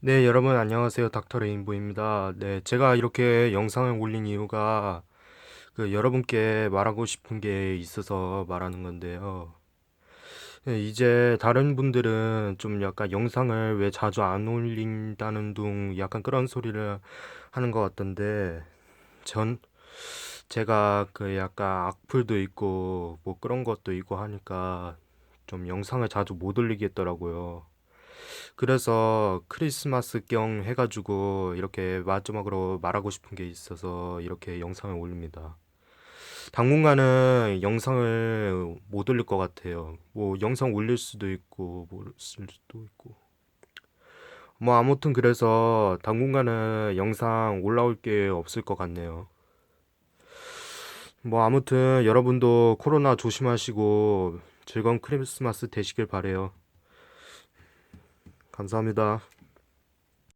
네, 여러분 안녕하세요. 닥터 레인보입니다. 네, 제가 이렇게 영상을 올린 이유가 그 여러분께 말하고 싶은 게 있어서 말하는 건데요. 네, 이제 다른 분들은 좀 약간 영상을 왜 자주 안 올린다는 둥 약간 그런 소리를 하는 것 같던데 전 제가 그 약간 악플도 있고 뭐 그런 것도 있고 하니까 좀 영상을 자주 못 올리겠더라고요. 그래서 크리스마스 경 해가지고 이렇게 마지막으로 말하고 싶은 게 있어서 이렇게 영상을 올립니다. 당분간은 영상을 못 올릴 것 같아요. 뭐 영상 올릴 수도 있고 못 쓸 수도 있고. 뭐 아무튼 그래서 당분간은 영상 올라올 게 없을 것 같네요. 뭐 아무튼 여러분도 코로나 조심하시고 즐거운 크리스마스 되시길 바래요. 감사합니다.